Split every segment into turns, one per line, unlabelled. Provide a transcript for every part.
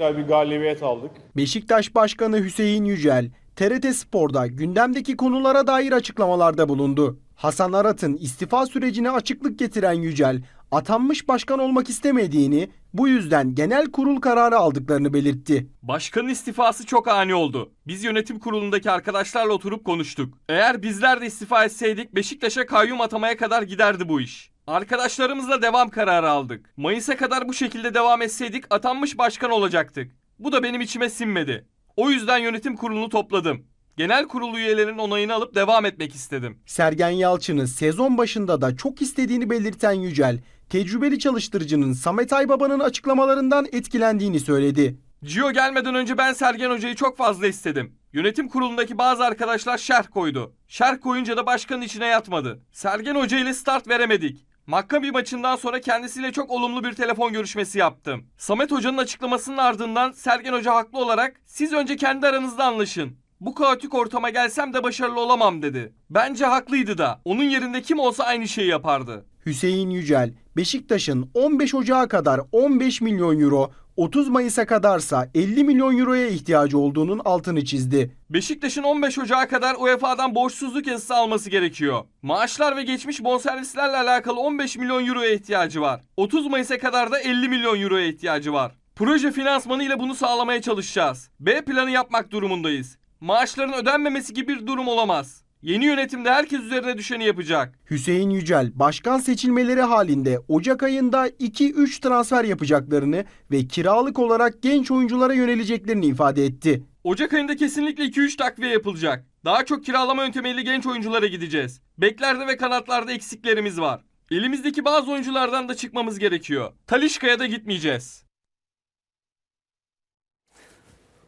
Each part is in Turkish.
Güzel bir galibiyet aldık.
Beşiktaş Başkanı Hüseyin Yücel, TRT Spor'da gündemdeki konulara dair açıklamalarda bulundu. Hasan Arat'ın istifa sürecine açıklık getiren Yücel, atanmış başkan olmak istemediğini, bu yüzden genel kurul kararı aldıklarını belirtti.
Başkanın istifası çok ani oldu. Biz yönetim kurulundaki arkadaşlarla oturup konuştuk. Eğer bizler de istifa etseydik Beşiktaş'a kayyum atamaya kadar giderdi bu iş. Arkadaşlarımızla devam kararı aldık. Mayıs'a kadar bu şekilde devam etseydik atanmış başkan olacaktık. Bu da benim içime sinmedi. O yüzden yönetim kurulunu topladım. Genel kurul üyelerinin onayını alıp devam etmek istedim.
Sergen Yalçın'ı sezon başında da çok istediğini belirten Yücel, tecrübeli çalıştırıcının Samet Aybaba'nın açıklamalarından etkilendiğini söyledi.
Gio gelmeden önce ben Sergen Hoca'yı çok fazla istedim. Yönetim kurulundaki bazı arkadaşlar şerh koydu. Şerh koyunca da başkanın içine yatmadı. Sergen Hoca ile start veremedik. Maccabi maçından sonra kendisiyle çok olumlu bir telefon görüşmesi yaptım. Samet Hoca'nın açıklamasının ardından Sergen Hoca haklı olarak siz önce kendi aranızda anlaşın. Bu kaotik ortama gelsem de başarılı olamam dedi. Bence haklıydı da. Onun yerinde kim olsa aynı şeyi yapardı.
Hüseyin Yücel, Beşiktaş'ın 15 Ocağı kadar 15 milyon euro, 30 Mayıs'a kadarsa 50 milyon euroya ihtiyacı olduğunun altını çizdi.
Beşiktaş'ın 15 Ocağı kadar UEFA'dan borçsuzluk yazısı alması gerekiyor. Maaşlar ve geçmiş bonservislerle alakalı 15 milyon euroya ihtiyacı var. 30 Mayıs'a kadar da 50 milyon euroya ihtiyacı var. Proje finansmanı ile bunu sağlamaya çalışacağız. B planı yapmak durumundayız. Maaşların ödenmemesi gibi bir durum olamaz. Yeni yönetimde herkes üzerine düşeni yapacak.
Hüseyin Yücel, başkan seçilmeleri halinde Ocak ayında 2-3 transfer yapacaklarını ve kiralık olarak genç oyunculara yöneleceklerini ifade etti.
Ocak ayında kesinlikle 2-3 takviye yapılacak. Daha çok kiralama yöntemiyle genç oyunculara gideceğiz. Beklerde ve kanatlarda eksiklerimiz var. Elimizdeki bazı oyunculardan da çıkmamız gerekiyor. Talişka'ya da gitmeyeceğiz.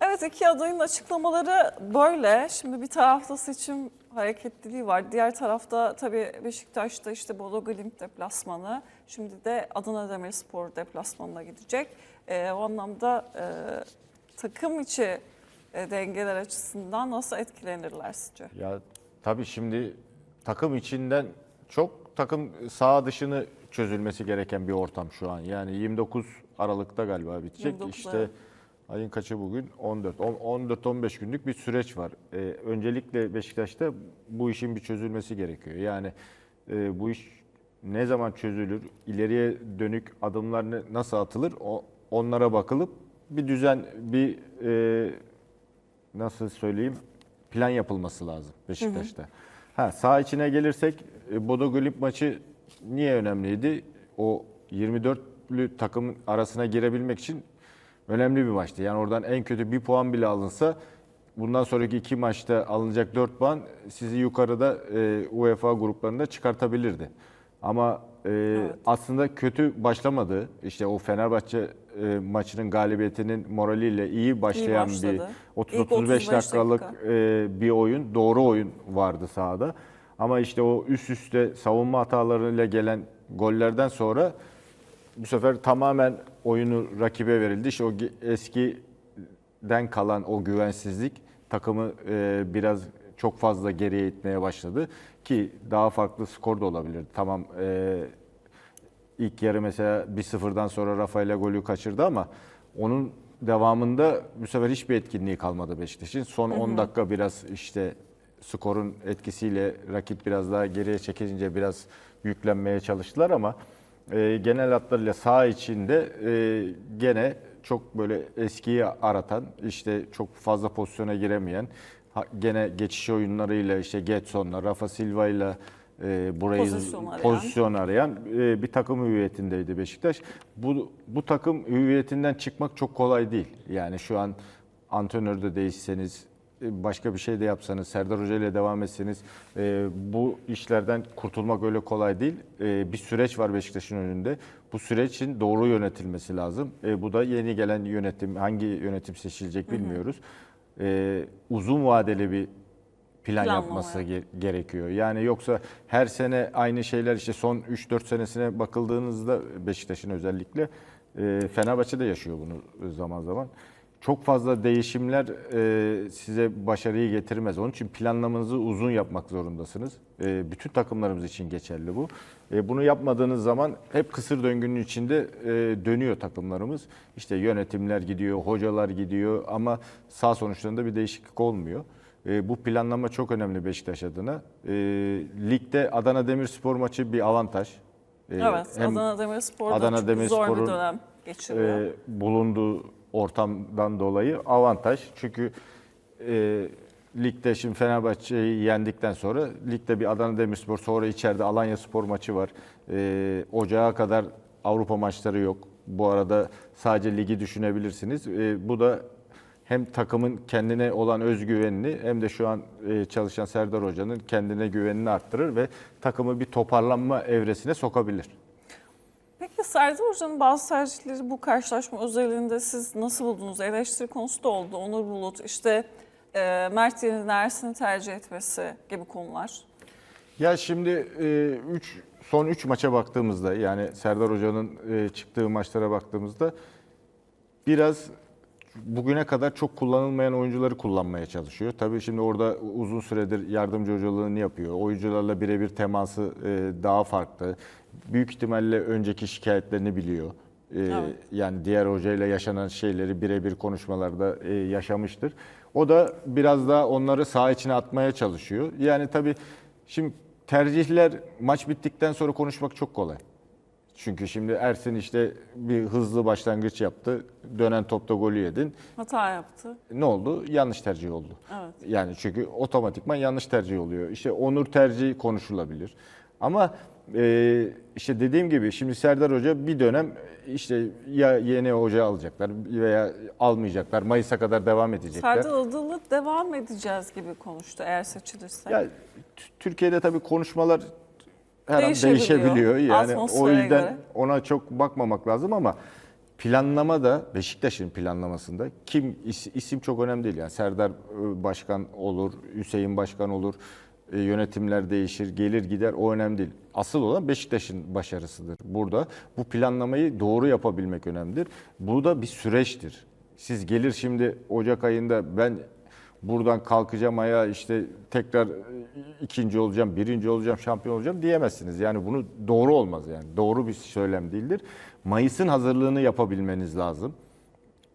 Evet iki adayın açıklamaları böyle. Şimdi bir tarafta seçim hareketliliği var. Diğer tarafta tabii Beşiktaş'ta işte Bodo Glimt deplasmanı. Şimdi de Adana Demirspor deplasmanına gidecek. Ee, o anlamda e, takım içi e, dengeler açısından nasıl etkilenirler sizce?
Ya tabii şimdi takım içinden çok takım sağ dışını çözülmesi gereken bir ortam şu an. Yani 29 Aralık'ta galiba bitecek.
29,
işte. Ayın kaçı bugün? 14. 14-15 günlük bir süreç var. Ee, öncelikle Beşiktaş'ta bu işin bir çözülmesi gerekiyor. Yani e, bu iş ne zaman çözülür, ileriye dönük adımlar ne- nasıl atılır o, onlara bakılıp bir düzen, bir e, nasıl söyleyeyim plan yapılması lazım Beşiktaş'ta. Ha sağ içine gelirsek e, Bodo Glimt maçı niye önemliydi? O 24'lü takımın arasına girebilmek için önemli bir maçtı. Yani oradan en kötü bir puan bile alınsa bundan sonraki iki maçta alınacak 4 puan sizi yukarıda e, UEFA gruplarında çıkartabilirdi. Ama e, aslında kötü başlamadı. İşte o Fenerbahçe e, maçının galibiyetinin moraliyle iyi başlayan bir
başladı.
30-35
İlk 35
dakikalık
dakika.
e, bir oyun, doğru oyun vardı sahada. Ama işte o üst üste savunma hatalarıyla gelen gollerden sonra bu sefer tamamen oyunu rakibe verildi. İşte o eskiden kalan o güvensizlik takımı e, biraz çok fazla geriye itmeye başladı. Ki daha farklı skor da olabilirdi. Tamam e, ilk yarı mesela 1-0'dan sonra Rafael'e golü kaçırdı ama onun devamında bu sefer hiçbir etkinliği kalmadı Beşiktaş'ın. Son 10 dakika biraz işte skorun etkisiyle rakip biraz daha geriye çekilince biraz yüklenmeye çalıştılar ama e, genel hatlarıyla sağ içinde e, gene çok böyle eskiyi aratan işte çok fazla pozisyona giremeyen ha- gene geçiş oyunlarıyla işte Getson'la Rafa Silva'yla e, burayı
Pozisyon arayan.
pozisyon arayan e, bir takım hüviyetindeydi Beşiktaş. Bu bu takım hüviyetinden çıkmak çok kolay değil. Yani şu an antrenör de değişseniz başka bir şey de yapsanız, Serdar Hoca ile devam etseniz e, bu işlerden kurtulmak öyle kolay değil. E, bir süreç var Beşiktaş'ın önünde. Bu sürecin doğru yönetilmesi lazım. E, bu da yeni gelen yönetim, hangi yönetim seçilecek bilmiyoruz. E, uzun vadeli bir plan
Planlama
yapması
yap-
ge- gerekiyor. Yani yoksa her sene aynı şeyler işte son 3-4 senesine bakıldığınızda Beşiktaş'ın özellikle e, Fenerbahçe de yaşıyor bunu zaman zaman. Çok fazla değişimler e, size başarıyı getirmez. Onun için planlamanızı uzun yapmak zorundasınız. E, bütün takımlarımız için geçerli bu. E, bunu yapmadığınız zaman hep kısır döngünün içinde e, dönüyor takımlarımız. İşte yönetimler gidiyor, hocalar gidiyor ama sağ sonuçlarında bir değişiklik olmuyor. E, bu planlama çok önemli Beşiktaş adına. E, ligde Adana Demirspor maçı bir avantaj. E,
Evet, Adana Demirspor da
Adana
çok zor bir
Demirspor'un,
dönem geçiriyor.
e, bulunduğu ortamdan dolayı avantaj. Çünkü e, ligde şimdi Fenerbahçe'yi yendikten sonra ligde bir Adana Demirspor sonra içeride Alanya Spor maçı var. E, ocağa kadar Avrupa maçları yok. Bu arada sadece ligi düşünebilirsiniz. E, bu da hem takımın kendine olan özgüvenini hem de şu an e, çalışan Serdar Hoca'nın kendine güvenini arttırır ve takımı bir toparlanma evresine sokabilir.
Peki Serdar Hoca'nın bazı tercihleri bu karşılaşma özelinde siz nasıl buldunuz? Eleştiri konusu da oldu. Onur Bulut, işte e, Mert yerine Ersin'i tercih etmesi gibi konular.
Ya şimdi e, üç, son 3 maça baktığımızda yani Serdar Hoca'nın e, çıktığı maçlara baktığımızda biraz bugüne kadar çok kullanılmayan oyuncuları kullanmaya çalışıyor. Tabii şimdi orada uzun süredir yardımcı hocalığını yapıyor. Oyuncularla birebir teması e, daha farklı. Büyük ihtimalle önceki şikayetlerini biliyor. E,
Evet.
Yani diğer hocayla yaşanan şeyleri birebir konuşmalarda e, yaşamıştır. O da biraz daha onları saha içine atmaya çalışıyor. Yani tabii şimdi tercihler maç bittikten sonra konuşmak çok kolay. Çünkü şimdi Ersin işte bir hızlı başlangıç yaptı. Dönen topta golü yedin.
Hata yaptı.
Ne oldu? Yanlış tercih oldu.
Evet.
Yani çünkü otomatikman yanlış tercih oluyor. İşte Onur tercihi konuşulabilir. Ama e, işte dediğim gibi şimdi Serdar Hoca bir dönem işte ya yeni hoca alacaklar veya almayacaklar. Mayıs'a kadar devam edecekler.
Serdar Adalı devam edeceğiz gibi konuştu eğer seçilirse.
Ya Türkiye'de tabii konuşmalar her an
Değişebiliyor.
Yani o yüzden
göre.
ona çok bakmamak lazım ama planlama da Beşiktaş'ın planlamasında kim is- isim çok önemli değil. Yani Serdar e, Başkan olur, Hüseyin Başkan olur, e, yönetimler değişir, gelir gider o önemli değil. Asıl olan Beşiktaş'ın başarısıdır. Burada bu planlamayı doğru yapabilmek önemlidir. Bu da bir süreçtir. Siz gelir şimdi Ocak ayında ben buradan kalkacağım ayağa işte tekrar e, ikinci olacağım, birinci olacağım, şampiyon olacağım diyemezsiniz. Yani bunu doğru olmaz yani. Doğru bir söylem değildir. Mayıs'ın hazırlığını yapabilmeniz lazım.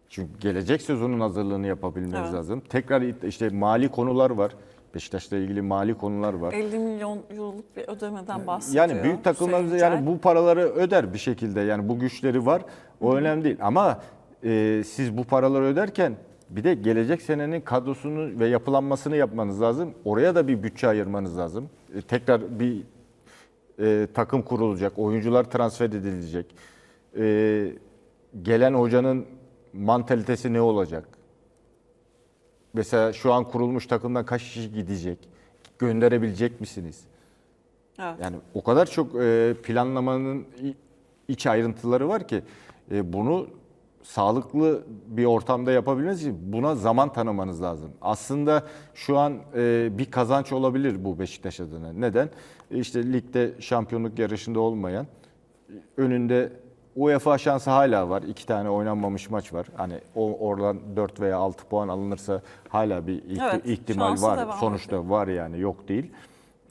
Çünkü gelecek sezonun hazırlığını yapabilmeniz
Evet.
lazım. Tekrar işte mali konular var. Beşiktaş'la ilgili mali konular var.
50 milyon euroluk bir ödemeden bahsediyor.
Yani büyük takımlarımız
Hüseyin
yani bu paraları öder bir şekilde. Yani bu güçleri var. O önemli değil. Ama e, siz bu paraları öderken bir de gelecek senenin kadrosunu ve yapılanmasını yapmanız lazım. Oraya da bir bütçe ayırmanız lazım. E, tekrar bir e, takım kurulacak, oyuncular transfer edilecek. E, gelen hocanın mantalitesi ne olacak? Mesela şu an kurulmuş takımdan kaç kişi gidecek? Gönderebilecek misiniz?
Evet.
Yani o kadar çok e, planlamanın iç ayrıntıları var ki e, bunu sağlıklı bir ortamda yapabilmeniz için buna zaman tanımanız lazım. Aslında şu an e, bir kazanç olabilir bu Beşiktaş adına. Neden? İşte ligde şampiyonluk yarışında olmayan, önünde UEFA şansı hala var. İki tane oynanmamış maç var. Hani o oradan 4 veya 6 puan alınırsa hala bir ihti-
Evet,
ihtimal var. Sonuçta var yani yok değil.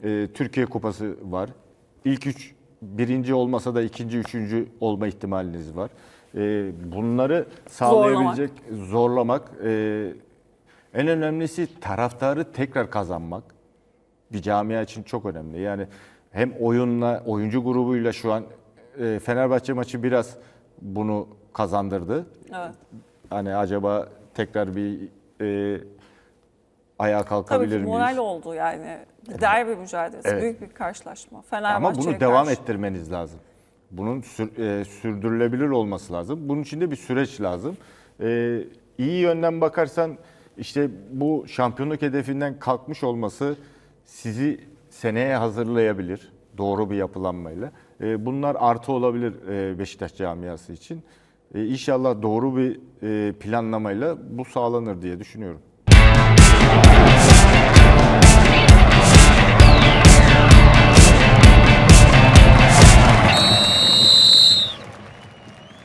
Ee, Türkiye Kupası var. İlk üç birinci olmasa da ikinci, üçüncü olma ihtimaliniz var. Ee, bunları sağlayabilecek, zorlamak. Ee, en önemlisi taraftarı tekrar kazanmak. Bir camia için çok önemli. Yani hem oyunla, oyuncu grubuyla şu an e, Fenerbahçe maçı biraz bunu kazandırdı.
Evet.
Hani acaba tekrar bir e, ayağa
Tabii
kalkabilir
ki
miyiz?
moral oldu yani. Bir derbi mücadelesi,
Evet.
büyük bir karşılaşma.
Ama
Fenerbahçe'ye
bunu devam
karşı.
ettirmeniz lazım. Bunun sür- e, sürdürülebilir olması lazım. Bunun için de bir süreç lazım. E, iyi yönden bakarsan işte bu şampiyonluk hedefinden kalkmış olması sizi seneye hazırlayabilir. Doğru bir yapılanmayla. E, bunlar artı olabilir e, Beşiktaş camiası için. E, inşallah doğru bir e, planlamayla bu sağlanır diye düşünüyorum.